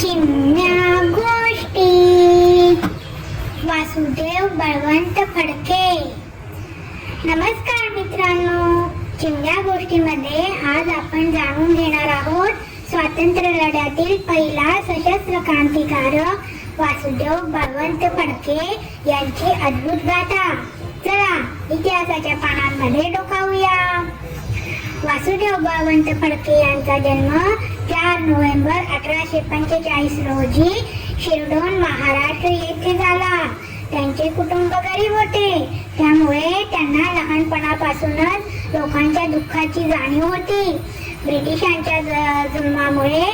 चिमण्या गोष्टी. वासुदेव बळवंत फडके. नमस्कार मित्रांनो. चिमण्या गोष्टीमध्ये आज आपण जाणून घेणार आहोत स्वातंत्र्य लढ्यातील पहिला सशस्त्र क्रांतिकारक वासुदेव बळवंत फडके यांची अद्भुत गाथा. चला इतिहासाच्या पानांमध्ये डोकावूया. वासुदेव बळवंत फडके यांचा जन्म चार नोव्हेंबर अठराशे पंचेचाळीस रोजी शिरडोन महाराष्ट्र येथे झाला. त्यांचे कुटुंब गरीब होते. त्यामुळे त्यांना लहानपणापासूनच लोकांच्या दुःखाची जाणीव होती. ब्रिटिशांच्या ज- जुलमामुळे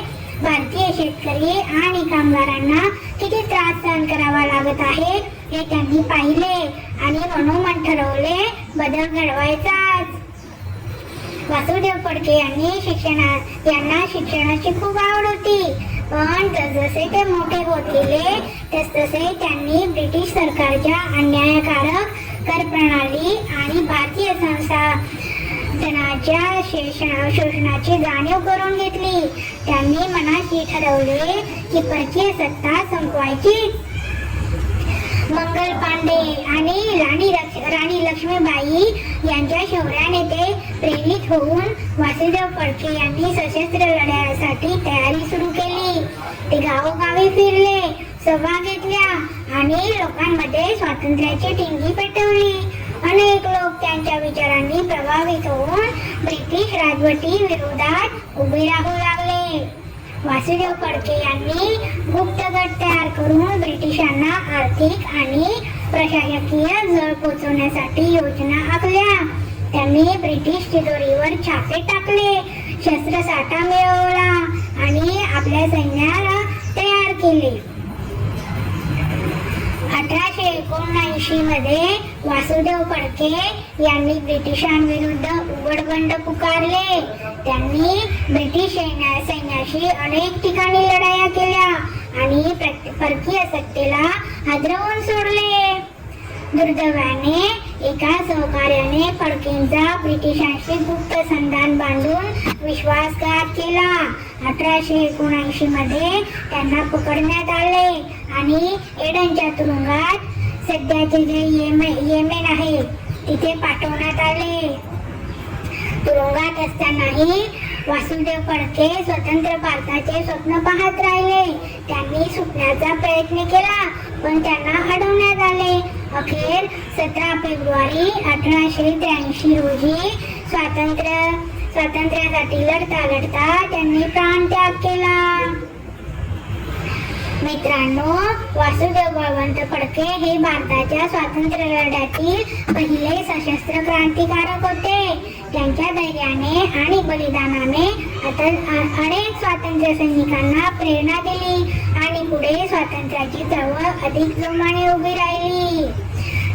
भारतीय शेतकरी आणि कामगारांना किती त्रास सहन करावा लागत आहे हे त्यांनी पाहिले आणि मनोमन ठरवले बदल घडवायचाच. वासुदेव फडके यांनी शिक्षणा यांना शिक्षणाची खूप आवड होती. पण जसजसे ते मोठे होत गेले तसतसे त्यांनी ब्रिटिश सरकारच्या अन्यायकारक कर प्रणाली आणि भारतीय संसाधनाच्या शोषणा- शोषणाची जाणीव करून घेतली. त्यांनी मनाशी ठरवले की परकीय सत्ता संपवायची. मंगल पांडे आणि होऊन वासुदेव फडके यांनी सशस्त्र लढ्यासाठी तयारी सुरू केली. ते गावोगावी फिरले सभा घेतल्या आणि लोकांमध्ये स्वातंत्र्याची टिंगी पेटवली. अनेक लोक त्यांच्या विचारांनी प्रभावित होऊन ब्रिटिश राजवटी विरोधात उभे राहू लागले. वासुदेव फडके यांनी गुप्त गट तयार करून ब्रिटिशांना आर्थिक आणि प्रशासकीय जळ पोचवण्यासाठी योजना आखल्या. त्यांनी ब्रिटिश तिजोरीवर छापे टाकले शस्त्रसाठा मिळवला आणि आपल्या सैन्याला तयार केले. अठराशे एकोणऐंशी मध्ये वासुदेव फडके यांनी ब्रिटिशांविरुद्ध उघडबंड पुकारले. त्यांनी ब्रिटिश सैन्याशी अनेक ठिकाणी लढाया केल्या आणि परकीय सत्तेला हादरवून सोडले. दुर्दैवाने एका सहकार्याने फडकेंचा ब्रिटिशांशी गुप्त संधान बांधून विश्वासघात केला. अठराशे एकोणऐंशी मध्ये त्यांना पकडण्यात आले आणि एडनच्या तुरुंगात सध्याचे जे येमे येमेन आहे तिथे पाठवण्यात आले. तुरुंगात असतानाही वासुदेव फडके स्वतंत्र भारताचे स्वप्न पाहत राहिले. त्यांनी सुटण्याचा प्रयत्न केला पण त्यांना अडवण्यात आले. सतरा फेब्रुवारी अठराशे त्र्याऐंशी रोजी स्वातंत्र्य स्वातंत्र्यासाठी लढता लढता त्यांनी प्राणत्याग केला. मित्रांनो वासुदेव बळवंत फडके हे भारताच्या स्वातंत्र्य लढ्यातील पहिले सशस्त्र क्रांतिकारक होते. त्यांच्या धैर्याने आणि बलिदानाने अनेक स्वातंत्र्य सैनिकांना प्रेरणा दिली आणि पुढे स्वातंत्र्याची चळवळ अधिक जोमाने उभी राहिली.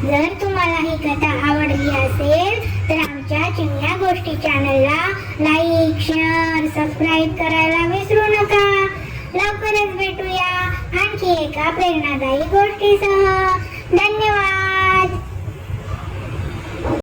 जर तुम्हाला ही कथा आवडली असेल तर आमच्या चिमण्या गोष्टी चॅनलला लाईक शेअर सबस्क्राईब करायला विसरू नका. लवकरच भेटूया आणखी एका प्रेरणादायी गोष्टीसह.